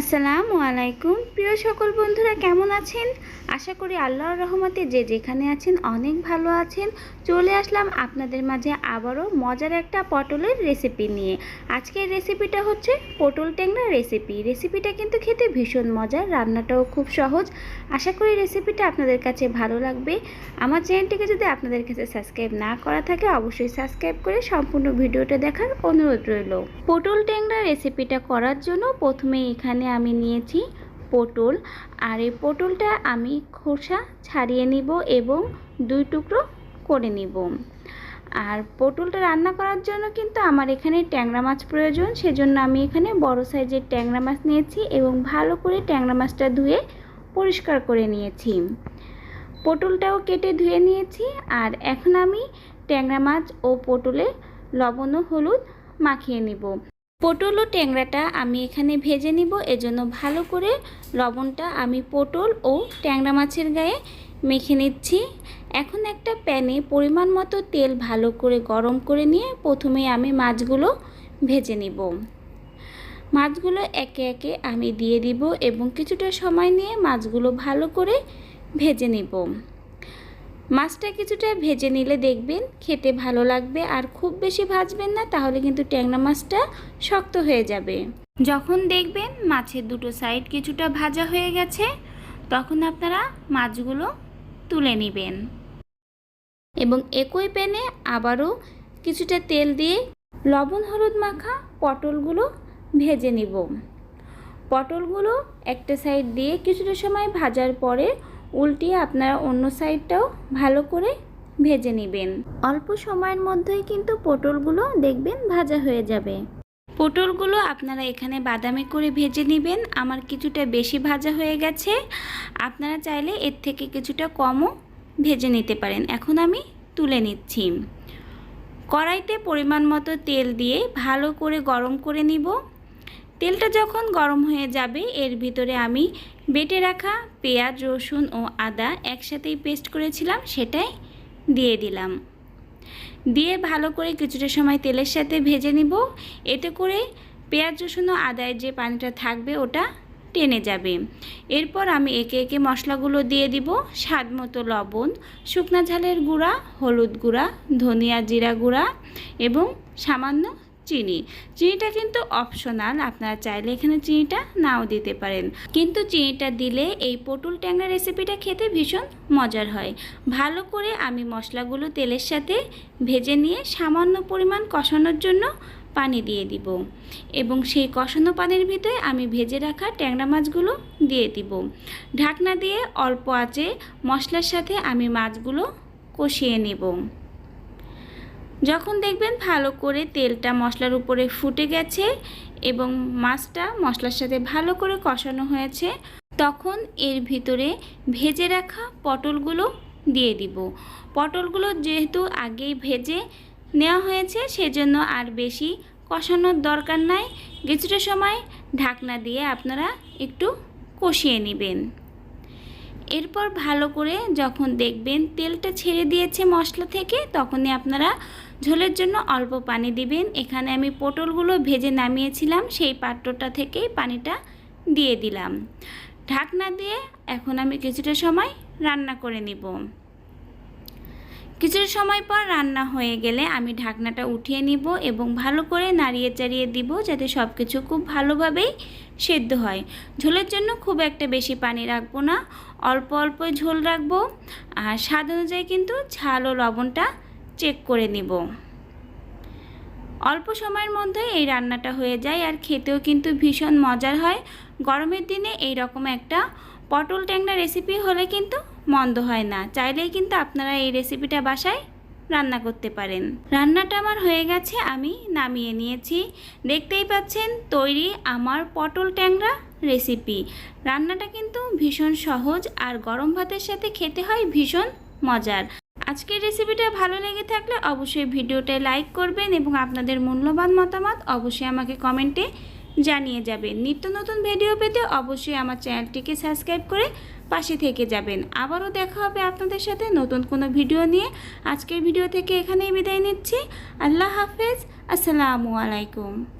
আসসালামু আলাইকুম। প্রিয় সকল বন্ধুরা, কেমন আছেন? আশা করি আল্লাহর রহমতে যে যেখানে আছেন অনেক ভালো আছেন। চলে আসলাম আপনাদের মাঝে আবারও মজার একটা পটলের রেসিপি নিয়ে। আজকের রেসিপিটা হচ্ছে পটল ট্যাংরা রেসিপি রেসিপিটা কিন্তু খেতে ভীষণ মজার, রান্নাটাও খুব সহজ। আশা করি রেসিপিটা আপনাদের কাছে ভালো লাগবে। আমার চ্যানেলটিকে যদি আপনাদের কাছে সাবস্ক্রাইব না করা থাকে, অবশ্যই সাবস্ক্রাইব করে সম্পূর্ণ ভিডিওটা দেখার অনুরোধ রইল। পটল ট্যাংরা রেসিপিটা করার জন্য প্রথমে এখানে আমি নিয়েছি পটল। আর এই পটলটা আমি খোসা ছাড়িয়ে নিব এবং দুই টুকরো করে নিব। আর পটলটা রান্না করার জন্য কিন্তু আমার এখানে ট্যাংরা মাছ প্রয়োজন, সেজন্য আমি এখানে বড় সাইজের ট্যাংরা মাছ নিয়েছি এবং ভালো করে ট্যাংরা মাছটা ধুয়ে পরিষ্কার করে নিয়েছি। পটলটাও কেটে ধুয়ে নিয়েছি, আর এখন আমি ট্যাংরা মাছ ও পটলে লবণ ও হলুদ মাখিয়ে নিব। পটল ও ট্যাংরাটা আমি এখানে ভেজে নিব। এজন্য ভালো করে লবণটা আমি পটল ও ট্যাংরা মাছের গায়ে মেখে নিচ্ছি। এখন একটা প্যানে পরিমাণ মতো তেল ভালো করে গরম করে নিয়ে প্রথমে আমি মাছগুলো ভেজে নিব। মাছগুলো একে একে আমি দিয়ে দিব এবং কিছুটা সময় নিয়ে মাছগুলো ভালো করে ভেজে নিব। মাছটা কিছুটা ভেজে নিলে দেখবেন খেতে ভালো লাগবে আর খুব বেশি ভাজবেন না, তাহলে কিন্তু ট্যাংরা মাছটা শক্ত হয়ে যাবে। যখন দেখবেন মাছের দুটো সাইড কিছুটা ভাজা হয়ে গেছে, তখন আপনারা মাছগুলো তুলে নেবেন। এবং একই প্যানে আবারও কিছুটা তেল দিয়ে লবণ হলুদ মাখা পটলগুলো ভেজে নিব। পটলগুলো একটা সাইড দিয়ে কিছুটা সময় ভাজার পরে উল্টিয়ে আপনারা অন্য সাইডটাও ভালো করে ভেজে নেবেন। অল্প সময়ের মধ্যেই কিন্তু পটলগুলো দেখবেন ভাজা হয়ে যাবে। পটলগুলো আপনারা এখানে বাদামি করে ভেজে নেবেন। আমার কিছুটা বেশি ভাজা হয়ে গেছে। আপনারা চাইলে এর থেকে কিছুটা কমও ভেজে নিতে পারেন। এখন আমি তুলে নিচ্ছি। কড়াইতে পরিমাণ মতো তেল দিয়ে ভালো করে গরম করে নিব। তেলটা যখন গরম হয়ে যাবে এর ভিতরে আমি বেটে রাখা পেঁয়াজ, রসুন ও আদা একসাথেই পেস্ট করেছিলাম, সেটাই দিয়ে দিলাম। দিয়ে ভালো করে কিছুটা সময় তেলের সাথে ভেজে নিব। এতে করে পেঁয়াজ, রসুন ও আদায়ের যে পানিটা থাকবে, ওটা টেনে যাবে। এরপর আমি একে একে মশলাগুলো দিয়ে দিব। স্বাদ মতো লবণ, শুকনা ঝালের গুঁড়া, হলুদ গুঁড়া, ধনিয়া জিরা গুঁড়া এবং সামান্য চিনি। চিনিটা কিন্তু অপশনাল আপনারা চাইলে এখানে চিনিটা নাও দিতে পারেন। কিন্তু চিনিটা দিলে এই পটল ট্যাংরা রেসিপিটা খেতে ভীষণ মজার হয়। ভালো করে আমি মশলাগুলো তেলের সাথে ভেজে নিয়ে সামান্য পরিমাণ কষানোর জন্য পানি দিয়ে দিব। এবং সেই কষানো পানির ভিতরে আমি ভেজে রাখা ট্যাংরা মাছগুলো দিয়ে দিব। ঢাকনা দিয়ে অল্প আঁচে মশলার সাথে আমি মাছগুলো কষিয়ে নেব। যখন দেখবেন ভালো করে তেলটা মশলার উপরে ফুটে গেছে এবং মাছটা মশলার সাথে ভালো করে কষানো হয়েছে, তখন এর ভিতরে ভেজে রাখা পটলগুলো দিয়ে দিব। পটলগুলো যেহেতু আগেই ভেজে নেওয়া হয়েছে, সেজন্য আর বেশি কষানোর দরকার নাই। কিছুটা সময় ঢাকনা দিয়ে আপনারা একটু কষিয়ে নেবেন। এরপর ভালো করে যখন দেখবেন তেলটা ছেড়ে দিয়েছে মশলা থেকে, তখনই আপনারা ঝোলের জন্য অল্প পানি দিবেন। এখানে আমি পটলগুলো ভেজে নামিয়েছিলাম, সেই পাত্রটা থেকেই পানিটা দিয়ে দিলাম। ঢাকনা দিয়ে এখন আমি কিছুটা সময় রান্না করে নিব। কিছুটা সময় পর রান্না হয়ে গেলে আমি ঢাকনাটা উঠিয়ে নিব এবং ভালো করে নাড়িয়ে চাড়িয়ে দিব যাতে সব কিছু খুব ভালোভাবেই সেদ্ধ হয়। ঝোলের জন্য খুব একটা বেশি পানি রাখব না। অল্প অল্প ঝোল রাখব। আর স্বাদ অনুযায়ী কিন্তু ঝাল ও লবণটা চেক করে নিব। অল্প সময়ের মধ্যে এই রান্নাটা হয়ে যায় আর খেতেও কিন্তু ভীষণ মজার হয়। গরমের দিনে এই রকম একটা পটল ট্যাংরা রেসিপি হলে কিন্তু মন্দ হয় না। চাইলেই কিন্তু আপনারা এই রেসিপিটা বাসায় রান্না করতে পারেন। রান্নাটা আমার হয়ে গেছে, আমি নামিয়ে নিয়েছি। দেখতেই পাচ্ছেন তৈরি আমার পটল ট্যাংরা রেসিপি রান্নাটা কিন্তু ভীষণ সহজ আর গরম ভাতের সাথে খেতে হয় ভীষণ মজার। আজকের রেসিপিটা ভালো লেগে থাকলে অবশ্যই ভিডিওটা লাইক করবেন এবং আপনাদের মূল্যবান মতামত অবশ্যই আমাকে কমেন্টে জানিয়ে যাবেন। নিত্য নতুন ভিডিও পেতে অবশ্যই আমার চ্যানেলটিকে সাবস্ক্রাইব করে পাশে থেকে যাবেন। আবারও দেখা হবে আপনাদের সাথে নতুন কোনো ভিডিও নিয়ে। আজকের ভিডিও থেকে এখানেই বিদায় নিচ্ছি। আল্লাহ হাফেজ। আসসালামু আলাইকুম।